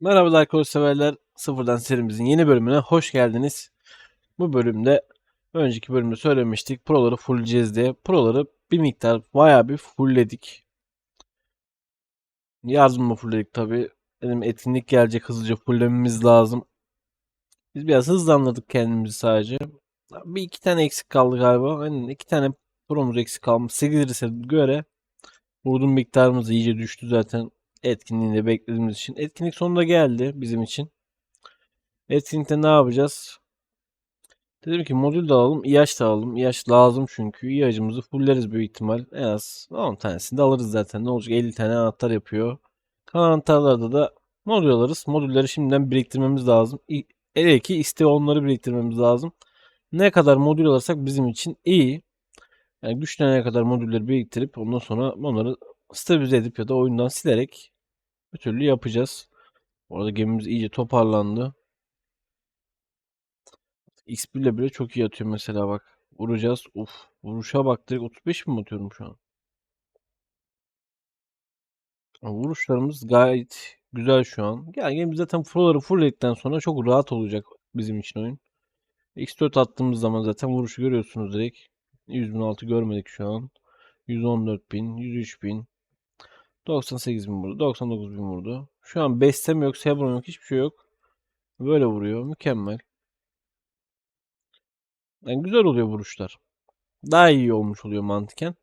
Merhaba Dark severler. Sıfırdan serimizin yeni bölümüne hoş geldiniz. Bu bölümde önceki bölümde söylemiştik. Proları fullleyeceğiz diye. Proları bir miktar bayağı bir fullledik. Yardımla fullledik tabi. Benim etkinlik gelecek hızlıca fulllememiz lazım. Biz biraz hızlandırdık kendimizi sadece. Bir iki tane eksik kaldı galiba. Aynen iki tane promuz eksik kalmış. 8 ise göre vurdum miktarımız iyice düştü zaten etkinliğinde beklediğimiz için. Etkinlik sonunda geldi bizim için. Etkinlikte ne yapacağız? Dedim ki modül de alalım, İyaç da alalım. İyaç lazım çünkü. İyacımızı fulleriz büyük ihtimal. En az 10 tanesini de alırız zaten. Ne olacak 50 tane anahtar yapıyor. Kalan anahtarlarda da modül alırız. Modülleri şimdiden biriktirmemiz lazım. Hele ki iste onları biriktirmemiz lazım. Ne kadar modül alırsak bizim için iyi. Yani güçlenene kadar modülleri biriktirip ondan sonra onları stabilize edip ya da oyundan silerek bir türlü yapacağız. Orada gemimiz iyice toparlandı. X1 ile bile çok iyi atıyor mesela bak. Vuracağız. Uf. Vuruşa bak direkt 35 mi atıyorum şu an? Vuruşlarımız gayet güzel şu an. Yani game zaten full'ları fullledikten sonra çok rahat olacak bizim için oyun. X4 attığımız zaman zaten vuruşu görüyorsunuz direkt. 100.006 görmedik şu an. 114.000, 103.000, 98.000 vurdu, 99.000 vurdu. Şu an bestem yok, Sebron yok, hiçbir şey yok. Böyle vuruyor. Mükemmel. Yani güzel oluyor vuruşlar. Daha iyi olmuş oluyor mantıken.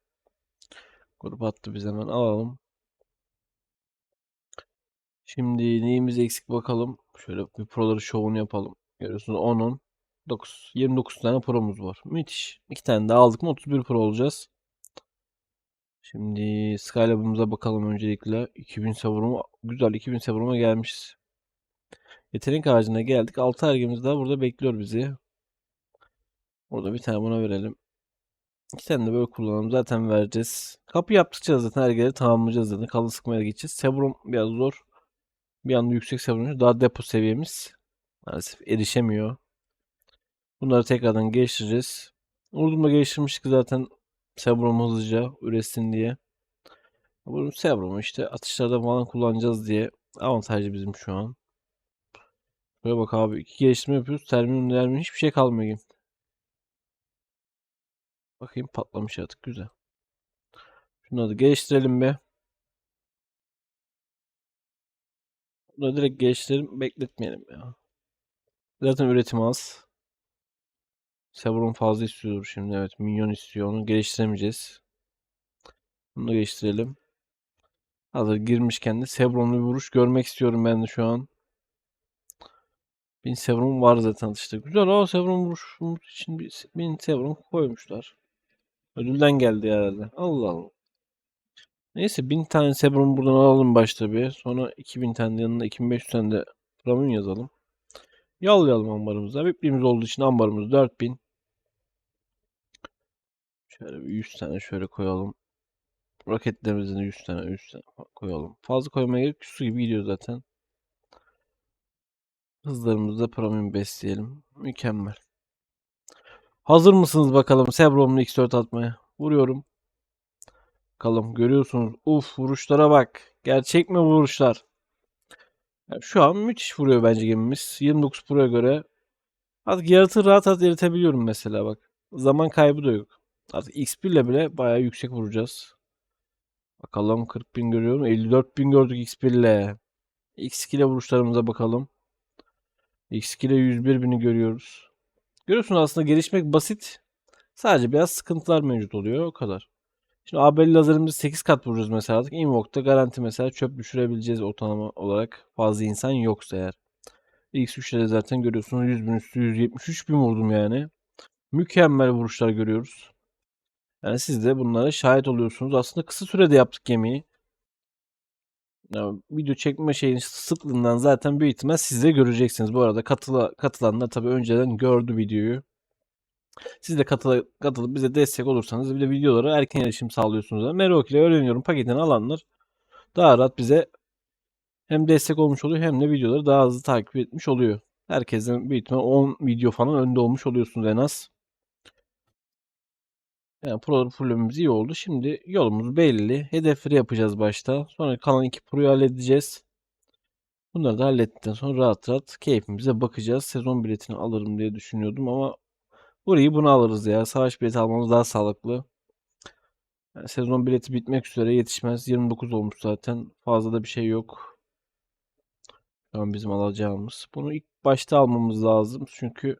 Grup attı biz hemen alalım. Şimdi neyimiz eksik bakalım. Şöyle bir proları şovunu yapalım. Görüyorsunuz 10'un 9 29 tane promuz var. Müthiş. 2 tane daha aldık mı 31 pro olacağız. Şimdi Skylab'ımıza bakalım öncelikle. 2000 savurma güzel 2000 savurma gelmişiz. Yetenek ağacına geldik. 6 ergemiz daha burada bekliyor bizi. Burada bir tane buna verelim. İki tane de böyle kullanalım. Zaten vereceğiz. Kapı yaptıkça zaten ergeleri tamamlayacağız zaten. Kalın sıkmaya geçeceğiz. Sebrum biraz zor. Bir anda yüksek sebrum. Daha depo seviyemiz. Maalesef erişemiyor. Bunları tekrardan geliştireceğiz. Urdum'da geliştirmiştik zaten Sebrum hızlıca üretsin diye. Bu Sebrum'u işte atışlarda falan kullanacağız diye avantajlı bizim şu an. Böyle bak abi iki geliştirme yapıyoruz. Termin termin hiçbir şey kalmıyor. Bakayım patlamış artık güzel. Şunları da geliştirelim be. Bunu direkt geliştirelim bekletmeyelim ya. Zaten üretim az. Severon fazla istiyor şimdi evet minyon istiyor onu geliştiremeyeceğiz. Bunu da geliştirelim. Hazır girmişken de Sevron'lu bir vuruş görmek istiyorum ben de şu an. Bin Sevron var zaten işte. Güzel o Sevron vuruşumuz için bir bin Sevron koymuşlar. Ödülden geldi herhalde. Allah Allah. Neyse 1000 tane Sebrum buradan alalım başta bir. Sonra 2000 tane yanına 2500 tane de Ramun yazalım. Yollayalım ambarımıza. Bipliğimiz olduğu için ambarımız 4000. Şöyle bir 100 tane şöyle koyalım. Roketlerimizin 100 tane 100 tane koyalım. Fazla koymaya gerek su gibi gidiyor zaten. Hızlarımızda Pramin besleyelim. Mükemmel. Hazır mısınız bakalım Sebrom'lu X4 atmaya? Vuruyorum. Bakalım görüyorsunuz. Uf vuruşlara bak. Gerçek mi vuruşlar? Yani şu an müthiş vuruyor bence gemimiz. 29 Pro'ya göre. Artık yaratığı rahat rahat eritebiliyorum mesela bak. Zaman kaybı da yok. Artık X1 ile bile bayağı yüksek vuracağız. Bakalım 40 bin görüyorum. 54 bin gördük X1 ile. X2 ile vuruşlarımıza bakalım. X2 ile 101 bini görüyoruz. Görüyorsunuz aslında gelişmek basit. Sadece biraz sıkıntılar mevcut oluyor. O kadar. Şimdi ABL lazerimizi 8 kat vururuz mesela artık. Garanti mesela çöp düşürebileceğiz ortalama olarak. Fazla insan yoksa eğer. X3'te de zaten görüyorsunuz 100 bin üstü 173 bin vurdum yani. Mükemmel vuruşlar görüyoruz. Yani siz de bunlara şahit oluyorsunuz. Aslında kısa sürede yaptık gemiyi. Yani video çekme şeyin sıklığından zaten büyük ihtimal siz de göreceksiniz. Bu arada katıla, katılanlar tabii önceden gördü videoyu. Siz de katıl katılıp bize destek olursanız bir de videolara erken erişim sağlıyorsunuz. Merak ile öğreniyorum paketini alanlar daha rahat bize hem destek olmuş oluyor hem de videoları daha hızlı takip etmiş oluyor. Herkesten büyük ihtimal 10 video falan önde olmuş oluyorsunuz en az. Yani pro fullemimiz iyi oldu. Şimdi yolumuz belli. Hedefleri yapacağız başta. Sonra kalan iki proyu halledeceğiz. Bunları da hallettikten sonra rahat rahat keyfimize bakacağız. Sezon biletini alırım diye düşünüyordum ama burayı bunu alırız ya. Savaş bileti almamız daha sağlıklı. Yani sezon bileti bitmek üzere yetişmez. 29 olmuş zaten. Fazla da bir şey yok. Şu an bizim alacağımız. Bunu ilk başta almamız lazım. Çünkü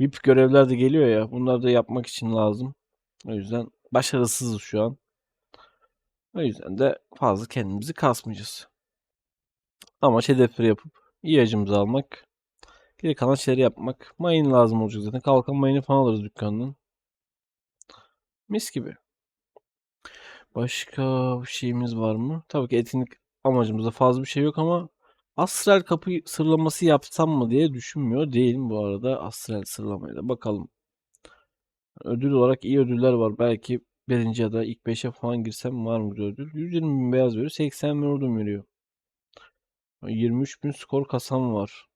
VIP görevler de geliyor ya. Bunları da yapmak için lazım. O yüzden başarısızız şu an. O yüzden de fazla kendimizi kasmayacağız. Ama hedefleri yapıp iyi acımızı almak. Geri kalan şeyleri yapmak. Mayın lazım olacak zaten. Kalkan mayını falan alırız dükkandan. Mis gibi. Başka bir şeyimiz var mı? Tabii ki etkinlik amacımızda fazla bir şey yok ama Astral kapı sırlaması yapsam mı diye düşünmüyor değilim bu arada. Astral sırlamayla da bakalım. Ödül olarak iyi ödüller var. Belki birinci ya da ilk 5'e falan girsem var mı ödül? 120 bin beyaz veriyor. 80 bin ordum veriyor. 23 bin skor kasam var.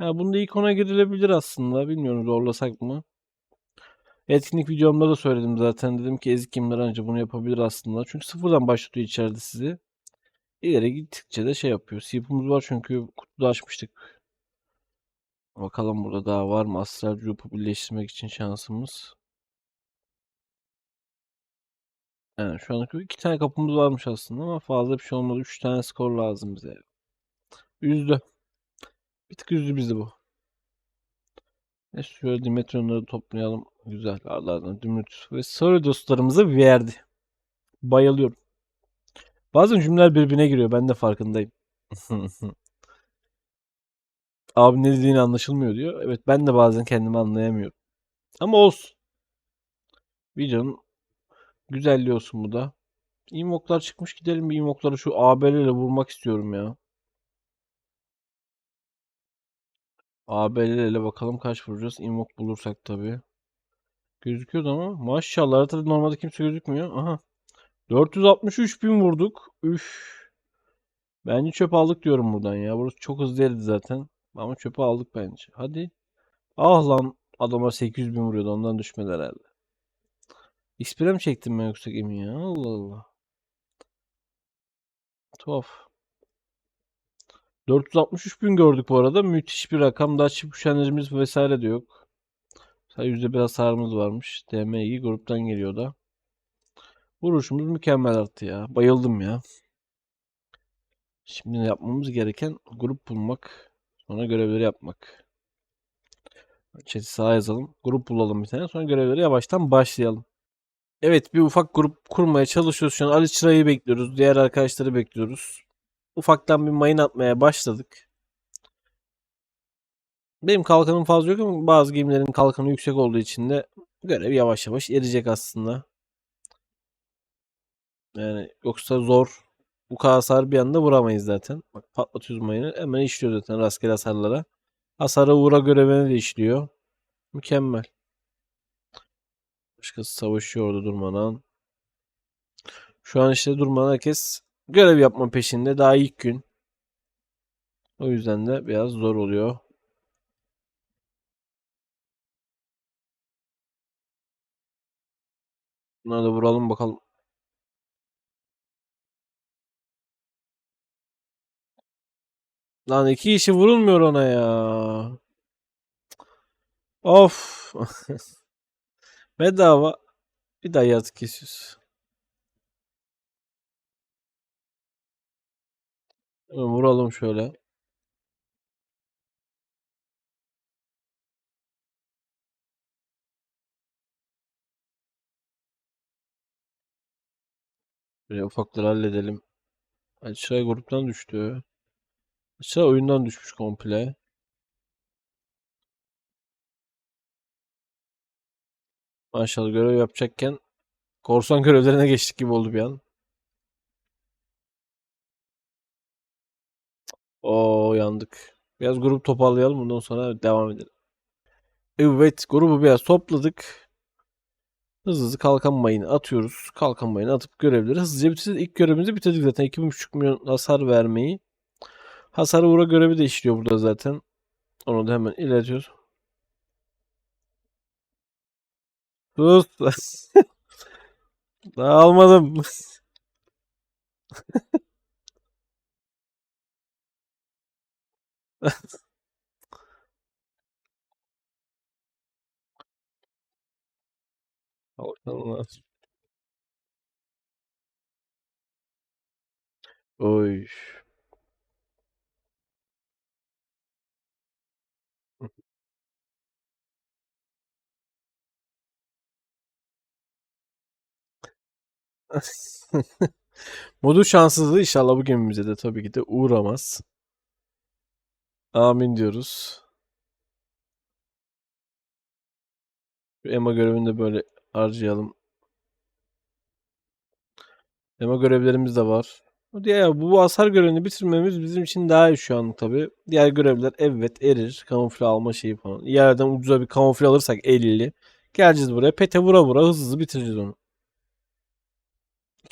Ya bunda ilk ona girilebilir aslında. Bilmiyorum zorlasak mı? Etkinlik videomda da söyledim zaten. Dedim ki ezik kimler anca bunu yapabilir aslında. Çünkü sıfırdan başlatıyor içeride sizi. İleri gittikçe de şey yapıyor. Sipumuz var çünkü kutuda açmıştık. Bakalım burada daha var mı? Astral Group'u birleştirmek için şansımız. Yani şu an iki tane kapımız varmış aslında ama fazla bir şey olmadı. Üç tane skor lazım bize. Üzdü. Bir tık üzdü bizi bu. Neyse şöyle Dimetronları toplayalım. Güzel. Arlardan Dimitros ve Sarı dostlarımıza verdi. Bayılıyorum. Bazen cümleler birbirine giriyor. Ben de farkındayım. Abi ne dediğini anlaşılmıyor diyor. Evet ben de bazen kendimi anlayamıyorum. Ama olsun. Videonun güzelliği olsun bu da. Invoklar çıkmış gidelim bir invokları şu ABL ile vurmak istiyorum ya. ABL ile bakalım kaç vuracağız. Invok bulursak tabii. Gözüküyordu ama maşallah haritada normalde kimse gözükmüyor. Aha. 463 bin vurduk. Üf. Bence çöp aldık diyorum buradan ya. Burası çok hızlı yerdi zaten. Ama çöpü aldık bence. Hadi. Ah lan. Adamlar 800 bin vuruyordu. Ondan düşmedi herhalde. XP'e mi çektim ben yoksa gemi ya? Allah Allah. Tuhaf. 463 bin gördük bu arada. Müthiş bir rakam. Daha çift üşenlerimiz vesaire de yok. Sadece %1 hasarımız varmış. DMI gruptan geliyor da. Vuruşumuz mükemmel arttı ya. Bayıldım ya. Şimdi yapmamız gereken grup bulmak. Sonra görevleri yapmak. Chat'i sağa yazalım. Grup bulalım bir tane. Sonra görevleri yavaştan başlayalım. Evet bir ufak grup kurmaya çalışıyoruz. Şu an Ali Çıra'yı bekliyoruz. Diğer arkadaşları bekliyoruz. Ufaktan bir mayın atmaya başladık. Benim kalkanım fazla yok ama bazı gemilerin kalkanı yüksek olduğu için de görev yavaş yavaş erecek aslında. Yani yoksa zor. Bu kadar hasar bir anda vuramayız zaten. Bak patlatıyoruz mayını. Hemen işliyor zaten rastgele hasarlara. Hasara uğra görevini de işliyor. Mükemmel. Başkası savaşıyor orada durmadan. Şu an işte durmadan herkes görev yapma peşinde. Daha ilk gün. O yüzden de biraz zor oluyor. Bunları da vuralım bakalım. Lan iki kişi vurulmuyor ona ya. Of. Bedava. Bir daha yazık kesiyoruz. Vuralım şöyle. Böyle ufakları halledelim. Aşağı gruptan düştü. Aşağı oyundan düşmüş komple. Maşallah görev yapacakken korsan görevlerine geçtik gibi oldu bir an. Oo yandık. Biraz grup toparlayalım bundan sonra devam edelim. Evet grubu biraz topladık. Hızlı hızlı kalkan mayını atıyoruz. Kalkan mayını atıp görevleri hızlıca bitirdik. İlk görevimizi bitirdik zaten. 2,5 milyon hasar vermeyi. Hasar uğra görevi de işliyor burada zaten. Onu da hemen iletiyoruz. Sus. Daha almadım. Allah. Oy. Modu şanssızlığı inşallah bu gemimize de tabii ki de uğramaz. Amin diyoruz. EMA görevini de böyle harcayalım. EMA görevlerimiz de var. Diğer bu, hasar görevini bitirmemiz bizim için daha iyi şu an tabii. Diğer görevler evet erir. Kamufle alma şeyi falan. Yerden ucuza bir kamufle alırsak 50. Geleceğiz buraya. Pete vura vura hızlı hızlı bitireceğiz onu.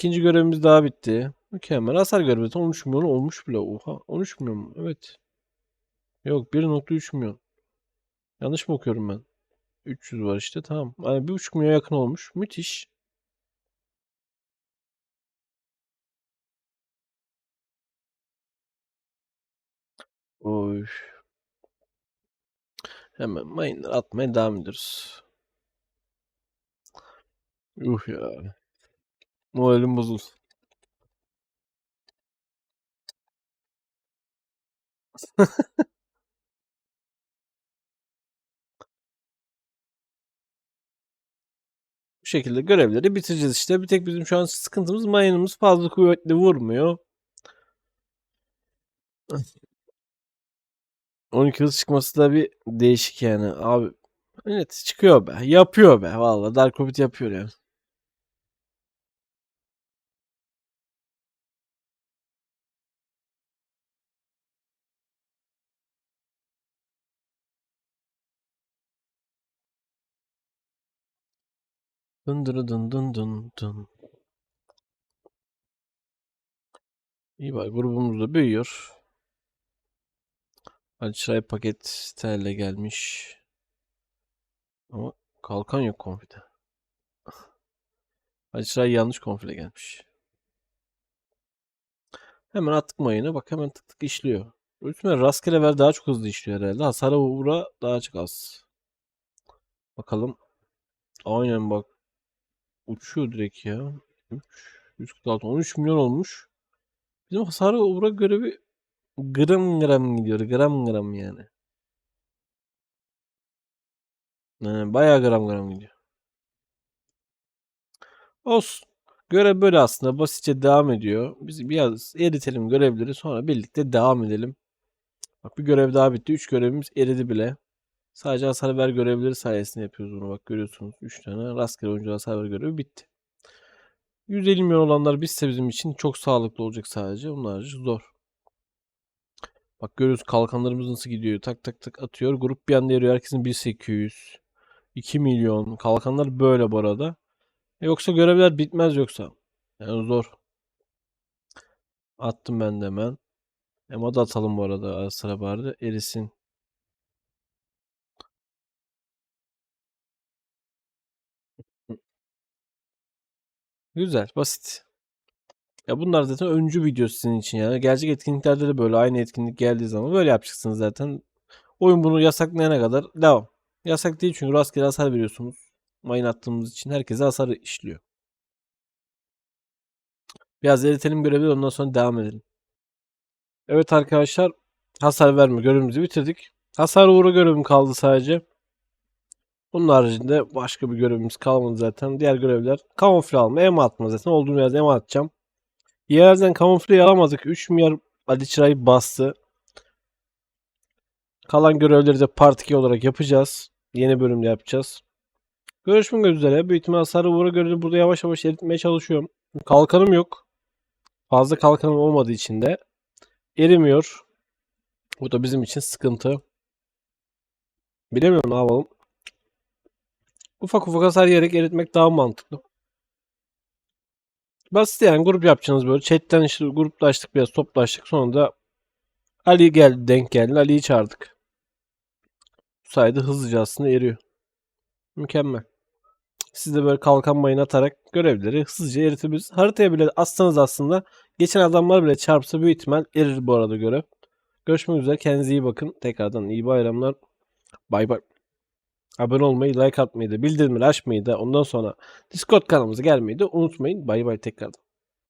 İkinci görevimiz daha bitti. Mükemmel. Hasar görevi 13 milyon olmuş bile. Oha 13 milyon mu? Evet. Yok 1.3 milyon. Yanlış mı okuyorum ben? 300 var işte tamam. Yani 1.5 milyona yakın olmuş. Müthiş. Oy. Hemen mayınları atmaya devam ediyoruz. Yuh ya. Moralim bozuldu. Bu şekilde görevleri bitireceğiz işte. Bir tek bizim şu an sıkıntımız mayınımız fazla kuvvetli vurmuyor. 12 hız çıkması da bir değişik yani. Abi evet çıkıyor be. Yapıyor be. Vallahi Dark Hobbit yapıyor yani. Dın dın dın dın dın dın. İyi bak grubumuz da büyüyor. Çay paket sterle gelmiş. Ama kalkan yok konfide. Çay yanlış konfile gelmiş. Hemen attık mayını. Bak hemen tık tık işliyor. Üstüne rastgele ver daha çok hızlı işliyor herhalde. Hasara uğra daha çok az. Bakalım. Aynen bak. Uçuyor direkt ya. 3, 146, 13 milyon olmuş. Bizim hasara uğra görevi gram gram gidiyor. Gram gram yani. Yani bayağı gram gram gidiyor. Olsun. Görev böyle aslında basitçe devam ediyor. Biz biraz eritelim görevleri sonra birlikte devam edelim. Bak bir görev daha bitti. 3 görevimiz eridi bile. Sadece hasar ver görevleri sayesinde yapıyoruz bunu. Bak görüyorsunuz 3 tane rastgele oyuncu hasar ver görevi bitti. 150 milyon olanlar bitse bizim için çok sağlıklı olacak sadece. Onlar zor. Bak görüyoruz kalkanlarımız nasıl gidiyor. Tak tak tak atıyor. Grup bir anda eriyor. Herkesin 1800. 2 milyon. Kalkanlar böyle bu arada. E Yoksa görevler bitmez yoksa. Yani zor. Attım ben de hemen. Ema da atalım bu arada ara sıra bari. Erisin. Güzel, basit. Ya bunlar zaten öncü video sizin için yani. Gelecek etkinliklerde de böyle aynı etkinlik geldiği zaman böyle yapacaksınız zaten. Oyun bunu yasaklayana kadar devam. Yasak değil çünkü rastgele hasar veriyorsunuz. Mayın attığımız için herkese hasar işliyor. Biraz eritelim görevleri ondan sonra devam edelim. Evet arkadaşlar hasar verme görevimizi bitirdik. Hasar uğra görevim kaldı sadece. Bunun haricinde başka bir görevimiz kalmadı zaten. Diğer görevler kamufle alma, ema atma zaten. Olduğum yerde ema atacağım. Yerden kamufleyi alamadık. 3 milyar Ali Çıra'yı bastı. Kalan görevleri de part 2 olarak yapacağız. Yeni bölümde yapacağız. Görüşmek üzere. Büyük ihtimal sarı vura görevi burada yavaş yavaş eritmeye çalışıyorum. Kalkanım yok. Fazla kalkanım olmadığı için de erimiyor. Bu da bizim için sıkıntı. Bilemiyorum ne yapalım. Ufak ufak hasar yiyerek eritmek daha mantıklı. Basit yani grup yapacaksınız böyle. Chat'ten işte gruplaştık biraz toplaştık. Sonra da Ali geldi denk geldi. Ali'yi çağırdık. Bu sayede hızlıca aslında eriyor. Mükemmel. Siz de böyle kalkan mayın atarak görevleri hızlıca eritebilirsiniz. Haritaya bile assanız aslında geçen adamlar bile çarpsa büyük ihtimal erir bu arada görev. Görüşmek üzere. Kendinize iyi bakın. Tekrardan iyi bayramlar. Bay bay. Abone olmayı, like atmayı da, bildirimleri açmayı da, ondan sonra Discord kanalımıza gelmeyi de unutmayın. Bay bay tekrardan.